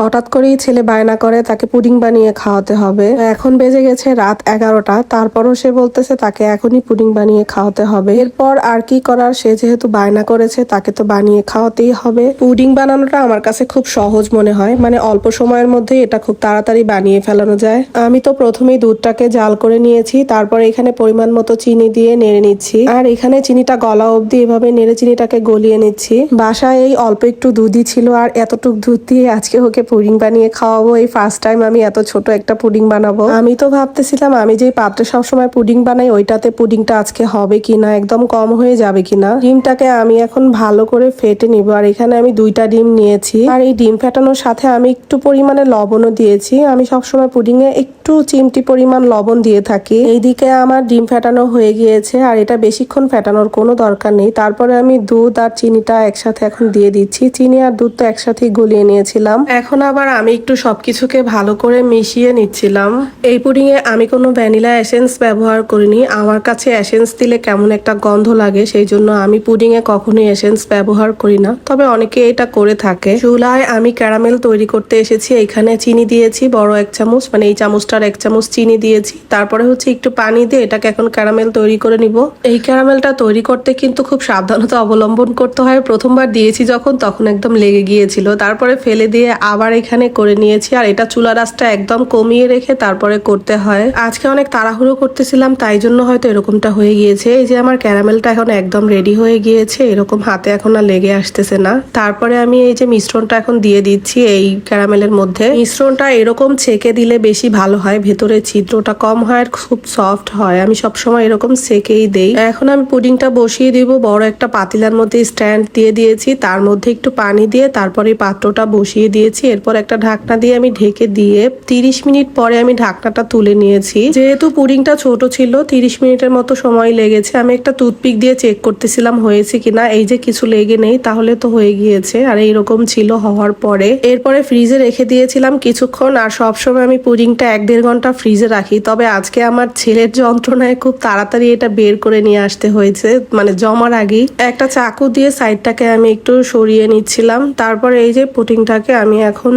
হঠাৎ করেই ছেলে বায়না করে, তাকে পুডিং বানিয়ে খাওয়াতে হবে। এখন বেজে গেছে রাত এগারোটা, তারপরও সে বলতেছে তাকে এখনই পুডিং বানিয়ে খাওয়াতে হবে। এরপর আর কি করার, সে যেহেতু বায়না করেছে, তাকে তো বানিয়ে খাওয়াতেই হবে। পুডিং বানানোটা আমার কাছে খুব সহজ মনে হয় মানে অল্প সময়ের মধ্যেই এটা খুব তাড়াতাড়ি বানিয়ে ফেলানো যায়। আমি তো প্রথমেই দুধটাকে জাল করে নিয়েছি, তারপরে এখানে পরিমাণ মতো চিনি দিয়ে নেড়ে নিচ্ছি। আর এখানে চিনিটা গলা অবধি এভাবে নেড়ে চিনিটাকে গলিয়ে নিচ্ছি। বাসায় এই অল্প একটু দুধই ছিল, আর এতটুক দুধ দিয়ে আজকে ওকে পুডিং বানিয়ে খাওয়াবো। এই ফার্স্ট টাইম আমি এত ছোট একটা পুডিং বানাবো। আমি তো ভাবতেছিলাম, আমি যে পাত্রে সবসময় পুডিং বানাই, ওইটাতে পুডিংটা আজকে হবে কিনা একদম কম হয়ে যাবে কিনা ডিমটাকে আমি এখন ভালো করে ফেটে নিব। আর এখানে আমি দুইটা ডিম নিয়েছি। আর এই ডিম ফেটানোর সাথে আমি একটু পরিমাণে লবণও দিয়েছি। আমি সবসময় পুডিং এ একটু চিমটি পরিমাণ লবণ দিয়ে থাকি। এইদিকে আমার ডিম ফেটানো হয়ে গিয়েছে, আর এটা বেশিক্ষণ ফেটানোর কোনো দরকার নেই। তারপরে আমি দুধ আর চিনিটা একসাথে এখন দিয়ে দিচ্ছি। চিনি আর দুধ তো একসাথেই গলিয়ে নিয়েছিলাম। এখন আবার আমি একটু সবকিছুকে ভালো করে মিশিয়ে নিচ্ছিলাম। এই পুডিং এ আমি কোনো ভ্যানিলা এসেন্স ব্যবহার করিনি। আমার কাছে এসেন্স দিলে কেমন একটা গন্ধ লাগে, সেই জন্য আমি পুডিং এ কখনোই এসেন্স ব্যবহার করি না। তবে অনেকে এটা করে থাকে। চুলায় আমি ক্যারামেল তৈরি করতে এসেছি। এখানে চিনি দিয়েছি, বড় এক চামচ মানে এই চামচটার এক চামচ চিনি দিয়েছি। তারপরে হচ্ছে একটু পানি দিয়ে এটাকে এখন ক্যারামেল তৈরি করে নিব। এই ক্যারামেলটা তৈরি করতে কিন্তু খুব সাবধানতা অবলম্বন করতে হয়। প্রথমবার দিয়েছি যখন, তখন একদম লেগে গিয়েছিল। তারপরে ফেলে দিয়ে আবার এখানে করে নিয়েছি, আর এটা চুলা রাসটা একদম কমিয়ে রেখে তারপরে করতে হয়। আজকে অনেক তাড়াহুড়ো করতেছিলাম, তাই জন্য হয়তো এরকমটা হয়ে গিয়েছে। এই যে আমার ক্যারামেলটা এখন একদম রেডি হয়ে গিয়েছে, এরকম হাতে এখন আর লেগে আসতেছে না। তারপরে আমি এই যে মিশ্রণটা এখন দিয়ে দিচ্ছি এই ক্যারামেলের মধ্যে। মিশ্রণটা এরকম ছেঁকে দিলে বেশি ভালো হয়, ভেতরে ছিদ্রটা কম হয় আর খুব সফট হয়। আমি সবসময় এরকম সেকেই দেই। এখন আমি পুডিংটা বসিয়ে দিব, বড় একটা পাতিলার মধ্যে স্ট্যান্ড দিয়ে দিয়েছি। তার মধ্যে একটু পানি দিয়ে তারপরে পাত্রটা বসিয়ে দিয়েছি। এরপর একটা ঢাকনা দিয়ে আমি ঢেকে দিয়ে তিরিশ মিনিট পরে আমি ঢাকনাটা তুলে নিয়েছি। যেহেতু পুডিংটা ছোট ছিল, তিরিশ মিনিটের মতো সময় লেগেছে। আমি একটা টুথপিক দিয়ে চেক করতেছিলাম হয়েছে কিনা। এই যে কিছু লেগে নেই, তাহলে তো হয়ে গিয়েছে। আর এইরকম ছিল হওয়ার পরে। এরপরে ফ্রিজে রেখে দিয়েছিলাম কিছুক্ষণ। আর সবসময় আমি পুডিংটা এক দেড় ঘণ্টা ফ্রিজে রাখি। তবে আজকে আমার ছেলের যন্ত্রণায় খুব তাড়াতাড়ি এটা বের করে নিয়ে আসতে হয়েছে মানে জমার আগেই। একটা চাকু দিয়ে সাইডটাকে আমি একটু সরিয়ে নিচ্ছিলাম। তারপরে এই যে পুডিংটাকে আমি এখন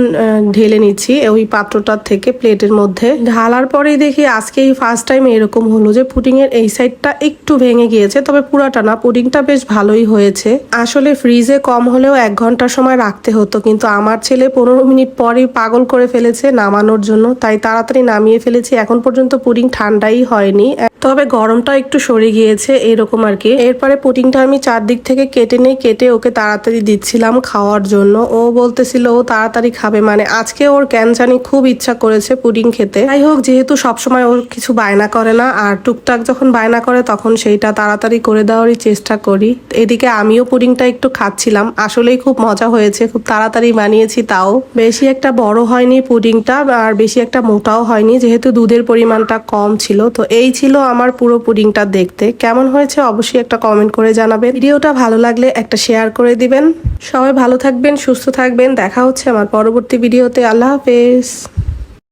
ঢেলে নিচ্ছি ওই পাত্রটার থেকে প্লেটের মধ্যে। ঢালার পরেই দেখি আজকে এই ফার্স্ট টাইম এরকম হলো যে পুডিং এর এই সাইডটা একটু ভেঙে গিয়েছে, তবে পুরাটা না পুডিংটা বেশ ভালোই হয়েছে। আসলে ফ্রিজে কম হলেও এক ঘণ্টা সময় রাখতে হতো, কিন্তু আমার ছেলে পনেরো মিনিট পরেই পাগল করে ফেলেছে নামানোর জন্য, তাই তাড়াতাড়ি নামিয়ে ফেলেছি। এখন পর্যন্ত পুডিং ঠান্ডাই হয়নি। তবে গরমটা একটু সরে গিয়েছে, এরকম আর কি। এরপরে পুডিংটা আমি চারদিক থেকে কেটে নেই, কেটে ওকে তাড়াতাড়ি দিচ্ছিলাম খাওয়ার জন্য। ও বলতেছিল, ও তাড়াতাড়ি খাবে। মানে আজকে ওর কেন জানি খুব ইচ্ছা করেছে পুডিং খেতে। যাই হোক, যেহেতু সবসময় ওর কিছু বায়না করে না, আর টুকটাক যখন বায়না করে তখন সেইটা তাড়াতাড়ি করে দেওয়ারই চেষ্টা করি। এদিকে আমিও পুডিংটা একটু খাচ্ছিলাম। আসলেই খুব মজা হয়েছে, খুব তাড়াতাড়ি বানিয়েছি তাও। বেশি একটা বড় হয়নি পুডিংটা, আর বেশি একটা মোটাও হয়নি, যেহেতু দুধের পরিমাণটা কম ছিল। তো এই ছিল আমার পুরো পুডিংটা দেখতে। কেমন হয়েছে অবশ্যই একটা কমেন্ট করে জানাবেন। ভিডিওটা ভালো লাগলে একটা শেয়ার করে দিবেন। সবাই ভালো থাকবেন সুস্থ থাকবেন। দেখা হচ্ছে আমার পরবর্তী ভিডিওতে। আল্লাহ হাফেজ।